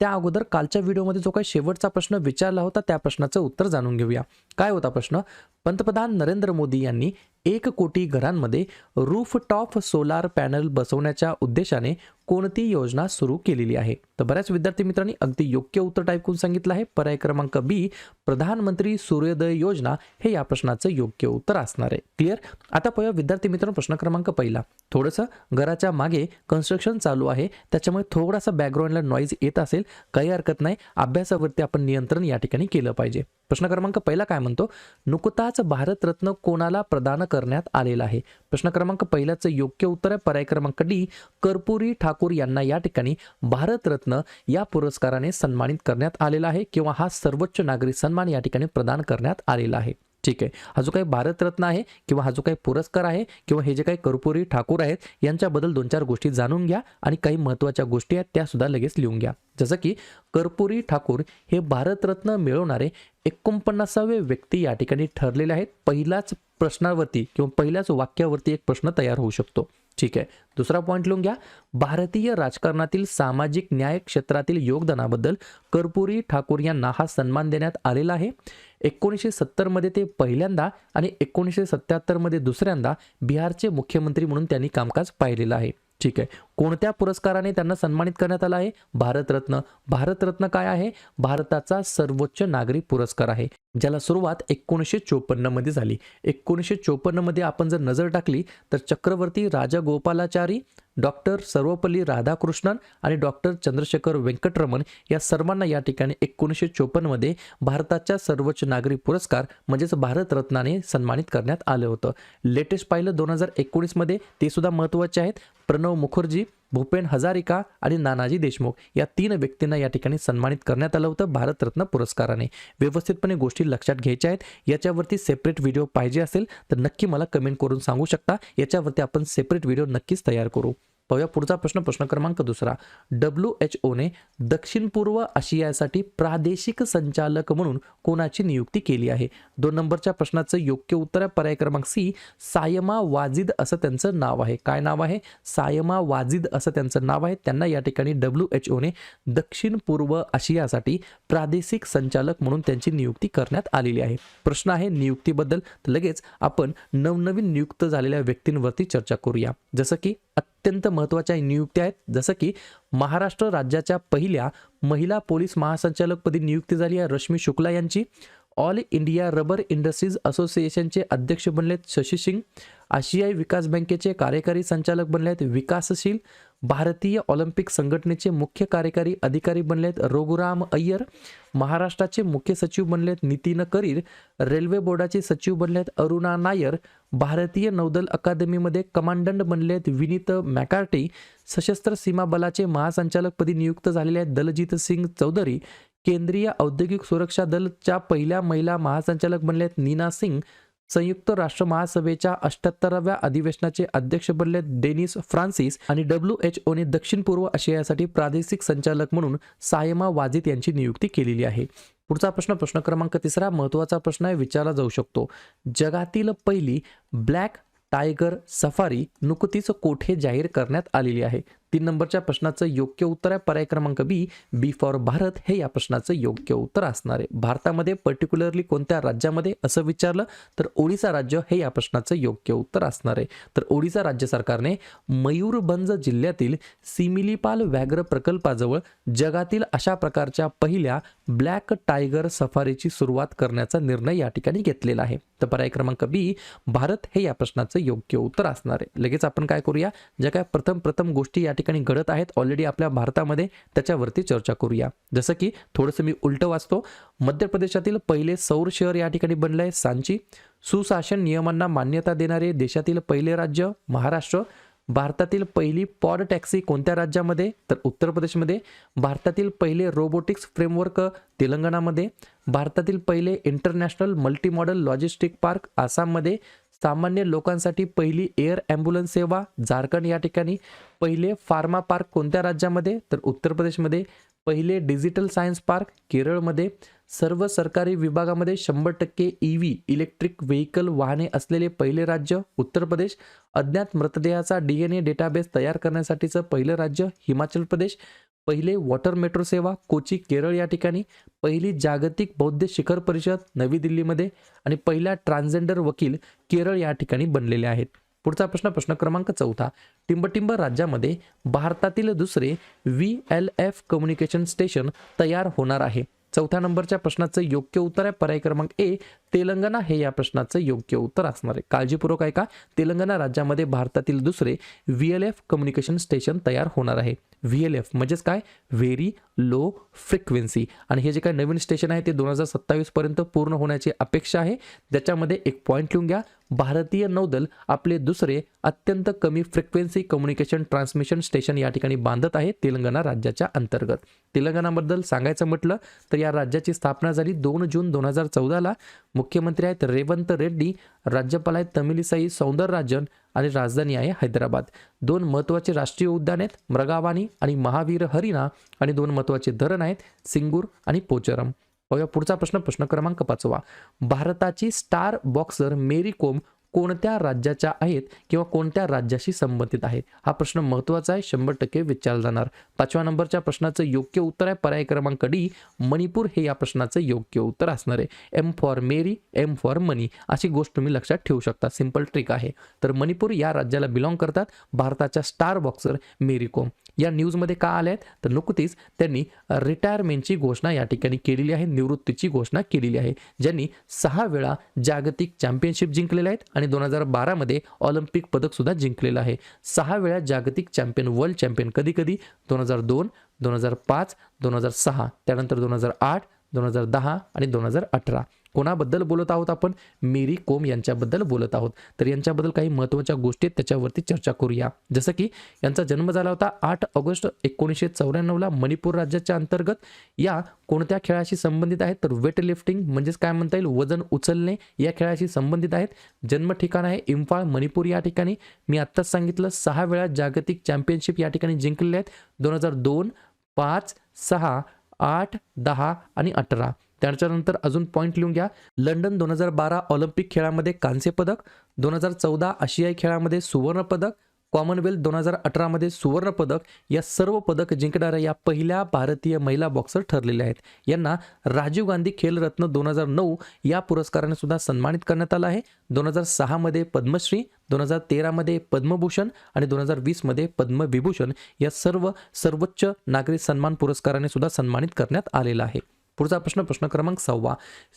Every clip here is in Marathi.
त्या अगोदर कालच्या व्हिडिओमध्ये जो काही शेवटचा प्रश्न विचारला होता त्या प्रश्नाचं उत्तर जाणून घेऊया. काय होता प्रश्न? पंतप्रधान नरेंद्र मोदी यांनी एक कोटी घरांमध्ये रूफटॉप सोलार पॅनल बसवण्याच्या उद्देशाने कोणती योजना सुरू केलेली आहे? तर बऱ्याच विद्यार्थी मित्रांनी अगदी योग्य उत्तर टाईप करून सांगितलं आहे. पर्याय क्रमांक बी प्रधानमंत्री सूर्योदय योजना. हे या प्रश्नाचं योग्य उत्तर असणार आहे. क्लिअर आता पाहूया विद्यार्थी मित्रांनो प्रश्न क्रमांक पहिला. थोडंसं घराच्या मागे कन्स्ट्रक्शन चालू आहे. त्याच्यामुळे थोडासा बॅकग्राऊंडला नॉईज येत असेल. काही हरकत नाही. अभ्यासावरती आपण नियंत्रण या ठिकाणी केलं पाहिजे. प्रश्न क्रमांक पहिला काय म्हणतो? नुकताच भारतरत्न कोणाला प्रदान करण्यात आलेला आहे? प्रश्न क्रमांक पहिल्याचं योग्य उत्तर आहे. पर्याय क्रमांक डी कर्पुरी ठाकूर ठाकूर यांना या ठिकाणी भारतरत्न या पुरस्काराने सन्मानित करण्यात आलेला आहे किंवा हा सर्वोच्च नागरी सन्मान या ठिकाणी प्रदान करण्यात आलेला आहे. ठीक आहे. हा जो काही भारतरत्न आहे किंवा हा जो काही पुरस्कार आहे किंवा हे जे काही कर्पुरी ठाकूर आहेत यांच्याबद्दल दोन चार गोष्टी जाणून घ्या आणि काही महत्त्वाच्या गोष्टी आहेत त्यासुद्धा लगेच लिहून घ्या. जसं की कर्पुरी ठाकूर हे भारतरत्न मिळवणारे एकोणपन्नासावे व्यक्ती या ठिकाणी ठरलेले आहेत. पहिल्याच प्रश्नावरती किंवा पहिल्याच वाक्यावरती एक प्रश्न तयार होऊ शकतो. ठीक आहे. दुसरा पॉईंट लिहून घ्या. भारतीय राजकारणातील सामाजिक न्याय क्षेत्रातील योगदानाबद्दल कर्पुरी ठाकूर यांना हा सन्मान देण्यात आलेला आहे. एकोणीसशे सत्तरमध्ये ते पहिल्यांदा आणि एकोणीसशे सत्याहत्तरमध्ये दुसऱ्यांदा बिहारचे मुख्यमंत्री म्हणून त्यांनी कामकाज पाहिलेलं आहे. ठीक आहे. कोणत्या पुरस्काराने त्यांना सन्मानित करण्यात आला आहे? भारतरत्न. भारतरत्न काय आहे? भारताचा सर्वोच्च नागरी पुरस्कार आहे. ज्याला सुरुवात एकोणीसशे चोपन्नमध्ये झाली. एकोणीसशे चोपन्नमध्ये आपण जर नजर टाकली तर चक्रवर्ती राजागोपालाचारी डॉक्टर सर्वपल्ली राधाकृष्णन आणि डॉक्टर चंद्रशेखर व्यंकटरमण या सर्वांना या ठिकाणी एकोणीसशे चोपन्नमध्ये भारताच्या सर्वोच्च नागरी पुरस्कार म्हणजेच भारतरत्नाने सन्मानित करण्यात आलं होतं. लेटेस्ट पाहिलं दोन हजार एकोणीसमध्ये ते सुद्धा महत्त्वाचे आहेत. प्रणव मुखर्जी भूपेन हजारिका आणि नानाजी देशमुख या तीन व्यक्तींना या ठिकाणी सन्मानित करण्यात आलं होतं भारतरत्न पुरस्काराने. व्यवस्थितपणे गोष्टी लक्षात घ्यायच्या आहेत. याच्यावरती सेपरेट व्हिडिओ पाहिजे असेल तर नक्की मला कमेंट करून सांगू शकता. याच्यावरती आपण सेपरेट व्हिडिओ नक्कीच तयार करू. पाहूया. पुढचा प्रश्न प्रश्न क्रमांक दुसरा. डब्ल्यू एच ओने दक्षिण पूर्व आशियासाठी प्रादेशिक संचालक म्हणून कोणाची नियुक्ती केली आहे? दोन नंबरच्या प्रश्नाचं योग्य उत्तर आहे पर्याय क्रमांक सी सायमा वाजिद असं त्यांचं नाव आहे. काय नाव आहे? सायमा वाजिद असं त्यांचं नाव आहे. त्यांना या ठिकाणी डब्ल्यू एच ओने दक्षिण पूर्व आशियासाठी प्रादेशिक संचालक म्हणून त्यांची नियुक्ती करण्यात आलेली आहे. प्रश्न आहे नियुक्तीबद्दल. लगेच आपण नवनवीन नियुक्त झालेल्या व्यक्तींवरती चर्चा करूया. जसं की अत्यंत महत्त्वाच्या नियुक्त्या आहेत. जसं की महाराष्ट्र राज्याच्या पहिल्या महिला पोलीस महासंचालकपदी नियुक्ती झाली आहे रश्मी शुक्ला यांची. ऑल इंडिया रबर इंडस्ट्रीज असोसिएशनचे अध्यक्ष बनलेत शशी सिंग. आशियाई विकास बँकेचे कार्यकारी संचालक बनले आहेत विकासशील भारतीय ऑलिम्पिक संघटनेचे मुख्य कार्यकारी अधिकारी बनलेत रघुराम अय्यर. महाराष्ट्राचे मुख्य सचिव बनलेत नितीन करीर. रेल्वे बोर्डाचे सचिव बनलेत अरुणा नायर. भारतीय नौदल अकादमीमध्ये कमांडंट बनलेत विनीत मॅकार्टी. सशस्त्र सीमा बलाचे महासंचालकपदी नियुक्त झालेले आहेत दलजीत सिंग चौधरी. केंद्रीय औद्योगिक सुरक्षा दलच्या पहिल्या महिला महासंचालक बनलेत नीना सिंग. संयुक्त राष्ट्र महासभेच्या अठ्याहत्तराव्या अधिवेशनाचे अध्यक्ष बनले डेनिस फ्रान्सिस आणि डब्ल्यू एच ओने दक्षिण पूर्व आशियासाठी प्रादेशिक संचालक म्हणून सायमा वाजिद यांची नियुक्ती केलेली आहे. पुढचा प्रश्न प्रश्न क्रमांक तिसरा महत्त्वाचा प्रश्न आहे विचारला जाऊ शकतो. जगातील पहिली ब्लॅक टायगर सफारी नुकतीच कोठे जाहीर करण्यात आलेली आहे? तीन नंबरच्या प्रश्नाचं योग्य उत्तर आहे. पर्याय क्रमांक बी बी फॉर भारत. हे या प्रश्नाचं योग्य उत्तर असणार आहे. भारतामध्ये पर्टिक्युलरली कोणत्या राज्यामध्ये असं विचारलं तर ओडिसा राज्य हे या प्रश्नाचं योग्य उत्तर असणार आहे. तर ओडिसा राज्य सरकारने मयूरभंज जिल्ह्यातील सिमिलीपाल व्याघ्र प्रकल्पाजवळ जगातील अशा प्रकारच्या पहिल्या ब्लॅक टायगर सफारीची सुरुवात करण्याचा निर्णय या ठिकाणी घेतलेला आहे. तर पर्याय क्रमांक बी भारत हे या प्रश्नाचं योग्य उत्तर असणार आहे. लगेच आपण काय करूया? ज्या काय प्रथम प्रथम गोष्टी या ठिकाणी घडत आहेत. ऑलरेडी आपल्या भारतामध्ये त्याच्यावरती चर्चा करूया. जसं की थोडंसं मी उलटं वाचतो. मध्य प्रदेशातील पहिले सौर शहर या ठिकाणी बनलं आहे सांची. सुशासन नियमांना मान्यता देणारे देशातील पहिले राज्य महाराष्ट्र. भारतातील पहिली पॉड टॅक्सी कोणत्या राज्यामध्ये? तर उत्तर प्रदेशमध्ये. भारतातील पहिले रोबोटिक्स फ्रेमवर्क तेलंगणामध्ये. भारतातील पहिले international multi modal logistic park आसाममध्ये. सामान्य लोकांसाठी पहिली एअर ॲम्ब्युलन्स सेवा झारखंड या ठिकाणी. पहिले फार्मा पार्क कोणत्या राज्यामध्ये? तर उत्तर प्रदेशमध्ये. पहिले डिजिटल सायन्स पार्क केरळमध्ये. सर्व सरकारी विभागामध्ये शंभर टक्के ई व्ही इलेक्ट्रिक व्हेकल वाहने असलेले पहिले राज्य उत्तर प्रदेश. अज्ञात मृतदेहाचा डी एन ए डेटाबेस तयार करण्यासाठीचं पहिलं राज्य हिमाचल प्रदेश. पहिले वॉटर मेट्रो सेवा कोची केरळ या ठिकाणी पहिली जागतिक बौद्ध शिखर परिषद नवी दिल्लीमध्ये आणि पहिला ट्रान्झेंडर वकील केरळ या ठिकाणी बनलेले आहेत. पुढचा प्रश्न प्रश्न क्रमांक चौथा. टिंबटिंब राज्यामध्ये भारतातील दुसरे V L F communication station तयार होणार आहे. चौथ्या नंबरच्या प्रश्नाचं योग्य उत्तर आहे. पर्याय क्रमांक ए तेलंगणा. हे या प्रश्नाचं योग्य उत्तर असणार आहे. काळजीपूर्वक आहे का तेलंगणा राज्यामध्ये भारतातील दुसरे V L F communication station तयार होणार आहे. V L F. म्हणजेच काय? व्हेरी लो फ्रिक्वेन्सी आणि हे जे काय नवीन स्टेशन आहे ते दोन हजार सत्तावीसपर्यंत पूर्ण होण्याची अपेक्षा आहे. ज्याच्यामध्ये एक पॉईंट लिहून घ्या. भारतीय नौदल आपले दुसरे अत्यंत कमी फ्रिक्वेन्सी कम्युनिकेशन ट्रान्समिशन स्टेशन या ठिकाणी बांधत आहे तेलंगणा राज्याच्या अंतर्गत. तेलंगणाबद्दल सांगायचं म्हटलं तर या राज्याची स्थापना झाली दोन जून दोन हजार चौदाला. मुख्यमंत्री आहेत रेवंत रेड्डी राज्यपाल आहेत तमिलिसाई सौंदरराजन आणि राजधानी आहे हैदराबाद. दोन महत्त्वाचे राष्ट्रीय उद्यान आहेत मृगावानी आणि महावीर हरिणा आणि दोन महत्त्वाचे धरण आहेत सिंगूर आणि पोचरम. पाहूया पुढचा प्रश्न प्रश्न क्रमांक पाचवा. भारताची स्टार बॉक्सर मेरी कोम कोणत्या राज्याच्या आहेत किंवा कोणत्या राज्याशी संबंधित आहेत हा प्रश्न महत्त्वाचा आहे शंभर टक्के विचारला जाणार. पाचव्या नंबरच्या प्रश्नाचं योग्य उत्तर आहे पर्याय क्रमांक डी मणिपूर हे या प्रश्नाचं योग्य उत्तर असणार आहे. M for Mary M for money अशी गोष्ट तुम्ही लक्षात ठेवू शकता. सिंपल ट्रिक आहे. तर मणिपूर या राज्याला बिलॉंग करतात भारताच्या स्टार बॉक्सर मेरी कोम. या न्यूजमध्ये का आल्या आहेत तर नुकतीच त्यांनी रिटायरमेंटची घोषणा या ठिकाणी केलेली आहे निवृत्तीची घोषणा केलेली आहे ज्यांनी सहा वेळा जागतिक चॅम्पियनशिप जिंकलेल्या आहेत आणि दोन हजार बारामध्ये ऑलिम्पिक पदकसुद्धा जिंकलेलं आहे. सहा वेळा जागतिक चॅम्पियन वर्ल्ड चॅम्पियन कधी कधी? दोन हजार दोन दोन हजार पाच दोन हजार सहा त्यानंतर दोन हजार आठ दोन हजार दहा आणि दोन हजार अठरा. कोणाबद्दल बोलत आहोत आपण? मेरी कोम यांच्याबद्दल बोलत आहोत. तर यांच्याबद्दल काही महत्त्वाच्या गोष्टी आहेत त्याच्यावरती चर्चा करूया. जसं की यांचा जन्म झाला होता आठ ऑगस्ट एकोणीसशे चौऱ्याण्णवला मणिपूर राज्याच्या अंतर्गत. या कोणत्या खेळाशी संबंधित आहेत? तर वेट लिफ्टिंग म्हणजेच काय म्हणता येईल? वजन उचलणे या खेळाशी संबंधित आहेत. जन्म ठिकाण आहे इम्फाळ मणिपूर या ठिकाणी. मी आत्ताच सांगितलं सहा वेळा जागतिक चॅम्पियनशिप या ठिकाणी जिंकलेले आहेत. दोन हजार दोन पाच सहा आठ दहा आणि अठरा. त्याच्यानंतर अजून पॉईंट लिहून घ्या. लंडन दोन हजार बारा ऑलिम्पिक खेळामध्ये कांस्य पदक दोन हजार चौदा आशियाई खेळामध्ये सुवर्ण पदक कॉमनवेल्थ दोन हजार अठरामध्ये सुवर्ण पदक या सर्व पदक जिंकणाऱ्या या पहिल्या भारतीय महिला बॉक्सर ठरलेल्या आहेत. यांना राजीव गांधी खेलरत्न दोन हजार नऊ या पुरस्काराने सुद्धा सन्मानित करण्यात आलं आहे. दोन हजार सहामध्ये पद्मश्री दोन हजार तेरामध्ये पद्मभूषण आणि दोन हजार वीसमध्ये पद्मविभूषण या सर्व सर्वोच्च नागरी सन्मान पुरस्काराने सुद्धा सन्मानित करण्यात आलेला आहे. पुढचा प्रश्न प्रश्न क्रमांक सहावा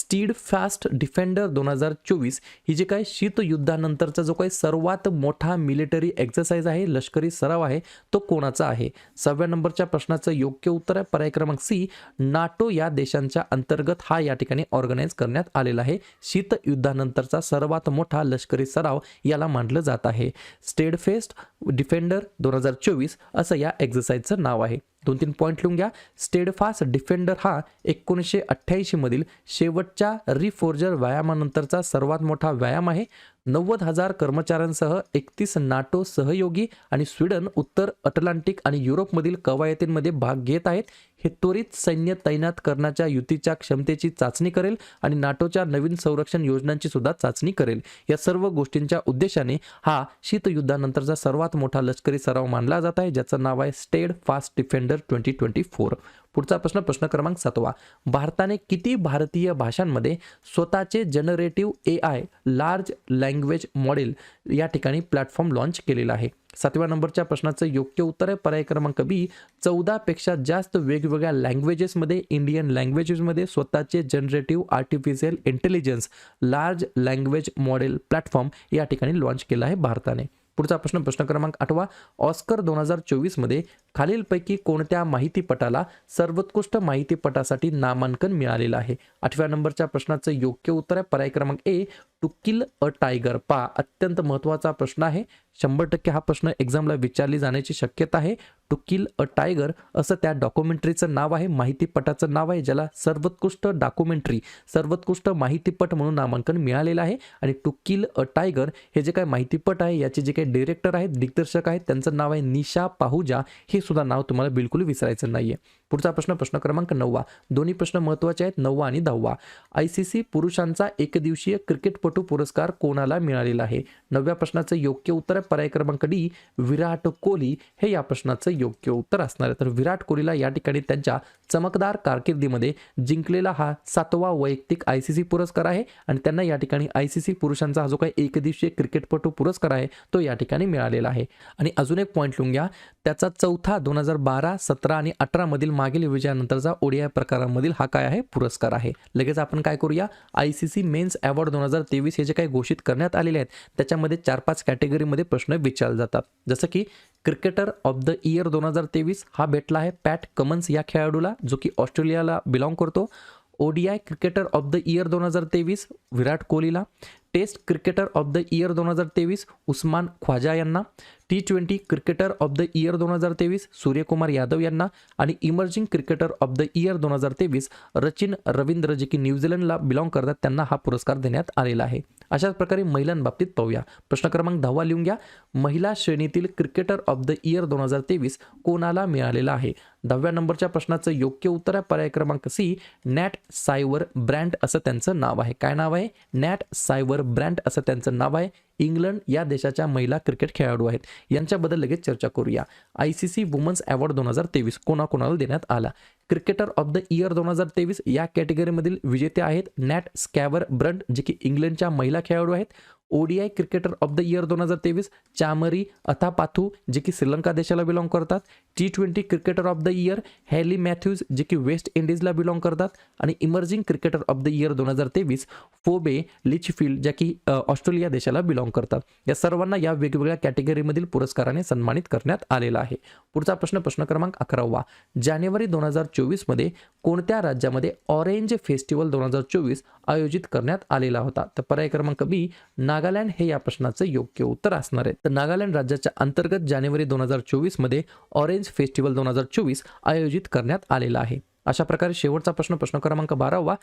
स्टीड फास्ट डिफेंडर दोन हजार चोवीस ही जी काय शीतयुद्धानंतरचा जो काही सर्वात मोठा मिलिटरी एक्सरसाइज आहे लष्करी सराव आहे तो कोणाचा आहे? सहाव्या नंबरच्या प्रश्नाचं योग्य उत्तर आहे. पर्याय क्रमांक सी नाटो या देशांच्या अंतर्गत हा या ठिकाणी ऑर्गनाईज करण्यात आलेला आहे. शीतयुद्धानंतरचा सर्वात मोठा लष्करी सराव याला मानलं जात आहे. स्टेडफेस्ट डिफेंडर दोन हजार चोवीस असं या एक्सरसाइजचं नाव आहे. दोन तीन पॉईंट लिहून घ्या. स्टेडफास्ट डिफेंडर हा एकोणीसशे अठ्ठ्याऐंशीमधील शेवटच्या रिफोर्जर व्यायामानंतरचा सर्वात मोठा व्यायाम आहे. नव्वद हजार कर्मचाऱ्यांसह एकतीस नाटो सहयोगी आणि स्वीडन उत्तर अटलांटिक आणि युरोपमधील कवायतींमध्ये भाग घेत आहेत. हे त्वरित सैन्य तैनात करण्याच्या युतीच्या क्षमतेची चाचणी करेल आणि नाटोच्या नवीन संरक्षण योजनांची सुद्धा चाचणी करेल. या सर्व गोष्टींच्या उद्देशाने हा शीतयुद्धानंतरचा सर्वात मोठा लष्करी सराव मानला जात आहे ज्याचं नाव आहे Steadfast Defender twenty twenty four. पुढचा प्रश्न प्रश्न क्रमांक सातवा. भारताने किती भारतीय भाषांमध्ये स्वतःचे generative A I large language model या ठिकाणी प्लॅटफॉर्म लॉन्च केलेला आहे? सातव्या नंबरच्या प्रश्नाचं योग्य उत्तर आहे. पर्याय क्रमांक बी चौदापेक्षा जास्त वेगवेगळ्या लँग्वेजेसमध्ये इंडियन लँग्वेजेसमध्ये स्वतःचे generative artificial intelligence large language model platform या ठिकाणी लॉन्च केला आहे भारताने. पुढचा प्रश्न प्रश्न क्रमांक आठवा. ऑस्कर दोन हजार चोवीसमध्ये खालीलपैकी कोणत्या माहितीपटाला सर्वोत्कृष्ट माहितीपटासाठी नामांकन मिळालेलं आहे? आठव्या नंबरच्या प्रश्नाचं योग्य उत्तर आहे. पर्याय क्रमांक ए टू किल अ टायगर. पा अत्यंत महत्त्वाचा प्रश्न आहे. शंभर टक्के हा प्रश्न एक्झामला विचारली जाण्याची शक्यता आहे. टू किल अ टायगर असं त्या डॉक्युमेंटरीचं नाव आहे माहितीपटाचं नाव आहे ज्याला सर्वोत्कृष्ट डॉक्युमेंटरी सर्वोत्कृष्ट माहितीपट म्हणून नामांकन मिळालेलं आहे. आणि टू किल अ टायगर हे जे काही माहितीपट आहे याचे जे काही डिरेक्टर आहेत दिग्दर्शक आहेत त्यांचं नाव आहे निशा पाहुजा. हे सुद्धा नाव तुम्हाला बिलकुल विसरायचं नाहीये. पुढचा प्रश्न प्रश्न क्रमांक नववा. दोन्ही प्रश्न महत्त्वाचे आहेत नववा आणि दहावा. आय सी सी पुरुषांचा एकदिवसीय क्रिकेटपटू पुरस्कार कोणाला मिळालेला आहे? नवव्या प्रश्नाचं योग्य उत्तर आहे पर्याय क्रमांक डी विराट कोहली. हे या प्रश्नाचं योग्य उत्तर असणार आहे. तर विराट कोहलीला या ठिकाणी त्यांच्या चमकदार कारकिर्दीमध्ये जिंकलेला हा सातवा वैयक्तिक आय सी सी पुरस्कार आहे आणि त्यांना या ठिकाणी आय सी सी पुरुषांचा हा जो काही एकदिवसीय क्रिकेटपटू पुरस्कार आहे तो या ठिकाणी मिळालेला आहे. आणि अजून एक पॉईंट लिहून घ्या. त्याचा चौथा दोन हजार बारा सतरा आणि अठरामधील मागील विजयानंतरचा ओडीआय प्रकारामधील हा काय आहे? पुरस्कार आहे. लगेच आपण काय करूया? I C C men's award दोन हजार तेवीस हे जे काही घोषित करण्यात आलेले आहेत त्याच्यामध्ये चार पाच कॅटेगरीमध्ये प्रश्न विचारले जातात. जसं की क्रिकेटर ऑफ द इयर दोन हजार तेवीस हा भेटला आहे पॅट कमन्स या खेळाडूला जो की ऑस्ट्रेलियाला बिलॉंग करतो. ODI cricketer of the year दोन हजार तेवीस विराट कोहलीला. Test cricketer of the year दोन हजार तेवीस उस्मान ख्वाजा यांना. T twenty cricketer of the year दोन हजार तेवीस सूर्यकुमार यादव यांना आणि emerging cricketer of the year दोन हजार तेवीस रचिन रवींद्र जे की न्यूझीलंडला बिलॉंग करतात त्यांना हा पुरस्कार देण्यात आलेला आहे. अशाच प्रकारे महिलांबाबतीत पाहूया. प्रश्न क्रमांक दहावा लिहून घ्या. महिला श्रेणीतील क्रिकेटर ऑफ द इयर दोन हजार तेवीस कोणाला मिळालेला आहे? दहाव्या नंबरच्या प्रश्नाचं योग्य उत्तर आहे. पर्याय क्रमांक सी नॅट सायवर ब्रँड असं त्यांचं नाव आहे. काय नाव आहे? नॅट सायवर ब्रँड असं त्यांचं नाव आहे. इंग्लंड या देशाच्या महिला क्रिकेट खेळाडू आहेत. यांच्याबद्दल लगेच चर्चा करूया. I C C women's award दोन हजार तेवीस कोणाकोणाला देण्यात आला? क्रिकेटर ऑफ द इयर दोन हजार तेवीस या कॅटेगरीमधील विजेते आहेत नॅट स्कॅवर ब्रंट जे की इंग्लंडच्या महिला खेळाडू आहेत. ODI cricketer of the year दोन हजार तेवीस चामरी अथापाथू जे की श्रीलंका देशाला बिलॉंग करतात. T twenty cricketer of the year Hayley Matthews जे की वेस्ट इंडिजला बिलॉंग करतात. आणि emerging cricketer of the year दोन हजार तेवीस फोबे लिचफिल्ड ज्या की ऑस्ट्रेलिया देशाला बिलॉंग करतात. या सर्वांना या वेगवेगळ्या कॅटेगरीमधील पुरस्काराने सन्मानित करण्यात आलेला आहे. पुढचा प्रश्न प्रश्न क्रमांक अकरावा. जानेवारी दोन हजार चोवीसमध्ये कोणत्या राज्यामध्ये ऑरेंज फेस्टिवल दोन हजार चोवीस आयोजित करण्यात आलेला होता? तर पर्याय क्रमांक बी नागालँड हे या प्रश्नाचं योग्य उत्तर असणार आहे. तर नागालँड राज्याच्या अंतर्गत जानेवारी दोन हजार चोवीसमध्ये ऑरेंज फेस्टिवल दोन हजार चोवीस आयोजित करण्यात आलेला आहे. अशा प्रकारे शेवटचा प्रश्न प्रश्न क्रमांक बारावा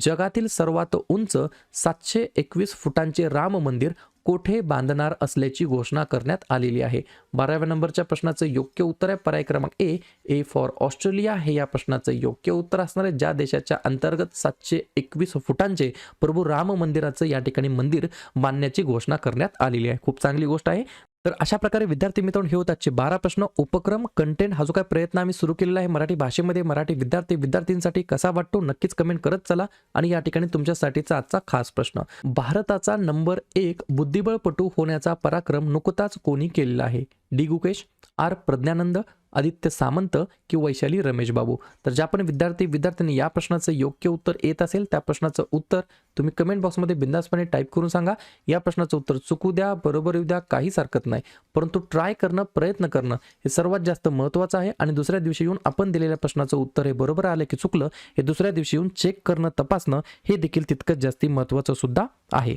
जगातील सर्वात उंच सातशे एकवीस फुटांचे राम मंदिर कोठे बांधणार असल्याची घोषणा करण्यात आलेली आहे. बाराव्या नंबरच्या प्रश्नाचं योग्य उत्तर आहे. पर्याय क्रमांक ए ए फॉर ऑस्ट्रेलिया. हे या प्रश्नाचं योग्य उत्तर असणार आहे. ज्या देशाच्या अंतर्गत सातशे एकवीस फुटांचे प्रभू राम मंदिराचं या ठिकाणी मंदिर बांधण्याची घोषणा करण्यात आलेली आहे. खूप चांगली गोष्ट आहे. तर अशा प्रकारे विद्यार्थी मित्रांनो हे होत आजचे बारा प्रश्न. उपक्रम कंटेंट हा जो काय प्रयत्न आम्ही सुरू केलेला आहे मराठी भाषेमध्ये मराठी विद्यार्थी विद्यार्थ्यांसाठी कसा वाटतो नक्कीच कमेंट करत चला. आणि या ठिकाणी तुमच्यासाठीचा आजचा खास प्रश्न. भारताचा नंबर एक बुद्धिबळपटू होण्याचा पराक्रम नुकताच कोणी केलेला आहे? डी. गुकेश आर. प्रज्ञानंद आदित्य सामंत की वैशाली रमेश बाबू तर ज्या पण विद्यार्थी विद्यार्थ्यांनी या प्रश्नाचं योग्य उत्तर येत असेल त्या प्रश्नाचं उत्तर तुम्ही कमेंट बॉक्समध्ये बिंदासपणे टाईप करून सांगा. या प्रश्नाचं उत्तर चुकू द्या बरोबर येऊ द्या काहीच हरकत नाही. परंतु ट्राय करणं प्रयत्न करणं हे सर्वात जास्त महत्त्वाचं आहे. आणि दुसऱ्या दिवशी येऊन आपण दिलेल्या प्रश्नाचं उत्तर हे बरोबर आलं की चुकलं हे दुसऱ्या दिवशी येऊन चेक करणं तपासणं हे देखील तितकंच जास्ती महत्त्वाचं सुद्धा आहे.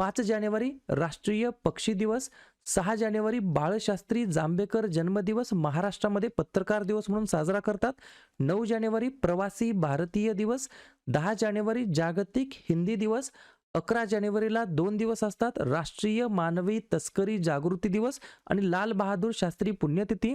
पाच जानेवारी राष्ट्रीय पक्षी दिवस सहा जानेवारी बाळशास्त्री जांभेकर जन्मदिवस महाराष्ट्रामध्ये पत्रकार दिवस म्हणून साजरा करतात. नऊ जानेवारी प्रवासी भारतीय दिवस दहा जानेवारी जागतिक हिंदी दिवस अकरा जानेवारीला दोन दिवस असतात राष्ट्रीय मानवी तस्करी जागृती दिवस आणि लाल बहादूर शास्त्री पुण्यतिथी.